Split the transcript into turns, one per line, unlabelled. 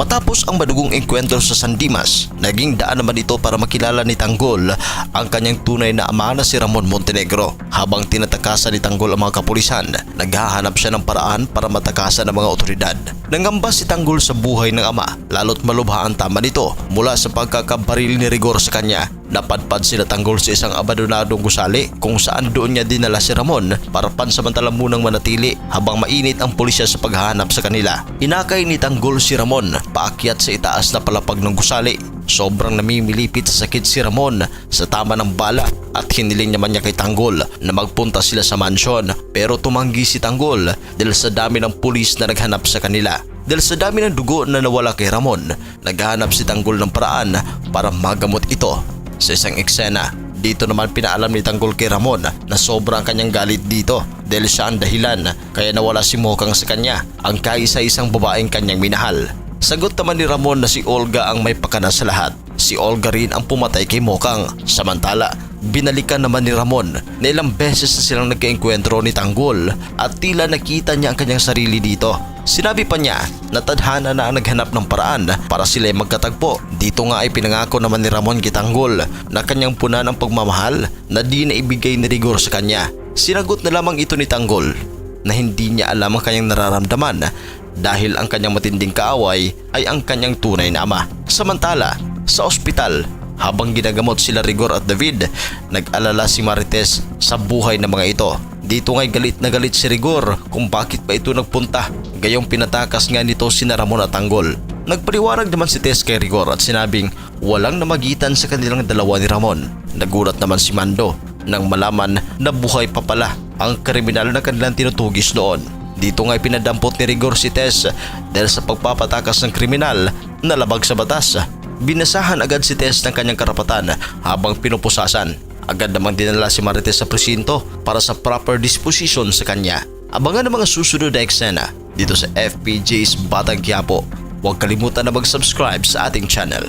Matapos ang madugong engkwentro sa San Dimas, naging daan naman ito para makilala ni Tanggol ang kanyang tunay na ama na si Ramon Montenegro. Habang tinatakasan ni Tanggol ang mga kapulisan, naghahanap siya ng paraan para matakasan ang mga otoridad. Nangamba si Tanggol sa buhay ng ama, lalo't malubha ang tama nito mula sa pagkakabaril ni Rigor sa kanya. Napadpad sila Tanggol sa isang abandonadong gusali kung saan doon niya dinala si Ramon para pansamantala munang manatili habang mainit ang pulisya sa paghahanap sa kanila. Inakay ni Tanggol si Ramon paakyat sa itaas na palapag ng gusali. Sobrang namimilipit sa sakit si Ramon sa tama ng bala at hiniling naman niya kay Tanggol na magpunta sila sa mansyon pero tumanggi si Tanggol dahil sa dami ng pulis na naghanap sa kanila. Dahil sa dami ng dugo na nawala kay Ramon, naghahanap si Tanggol ng paraan para magamot ito sa isang eksena. Dito naman pinaalam ni Tanggol kay Ramon na sobrang kanyang galit dito dahil siya ang dahilan kaya nawala si Mokang sa kanya, ang kaisa-isang babaeng kanyang minahal. Sagot naman ni Ramon na si Olga ang may pakana sa lahat. Si Olga rin ang pumatay kay Mokang. Samantala, binalikan naman ni Ramon na ilang beses na silang nagkaengkwentro ni Tanggol at tila nakita niya ang kanyang sarili dito. Sinabi pa niya na tadhana na ang naghanap ng paraan para sila ay magkatagpo. Dito nga ay pinangako naman ni Ramon kay Tanggol na kanyang punan ang pagmamahal na di na ibigay ni Rigor sa kanya. Sinagot na lamang ito ni Tanggol na hindi niya alam ang kanyang nararamdaman dahil ang kanyang matinding kaaway ay ang kanyang tunay na ama. Samantala, sa ospital, habang ginagamot sila Rigor at David, nag-alala si Marites sa buhay ng mga ito. Dito nga'y galit na galit si Rigor kung bakit pa ito nagpunta. Gayong pinatakas nga nito si Ramon at Tanggol. Nagpaliwanag naman si Tess kay Rigor at sinabing walang namagitan sa kanilang dalawa ni Ramon. Nagulat naman si Mando nang malaman na buhay pa pala ang kriminal na kanilang tinutugis noon. Dito nga'y pinadampot ni Rigor si Tess dahil sa pagpapatakas ng kriminal na labag sa batas. Binasahan agad si Tess ng kanyang karapatan habang pinupusasan. Agad namang dinala si Marites sa presinto para sa proper disposition sa kanya. Abangan ang mga susunod na eksena dito sa FPJ's Batang Quiapo. Huwag kalimutan na mag-subscribe sa ating channel.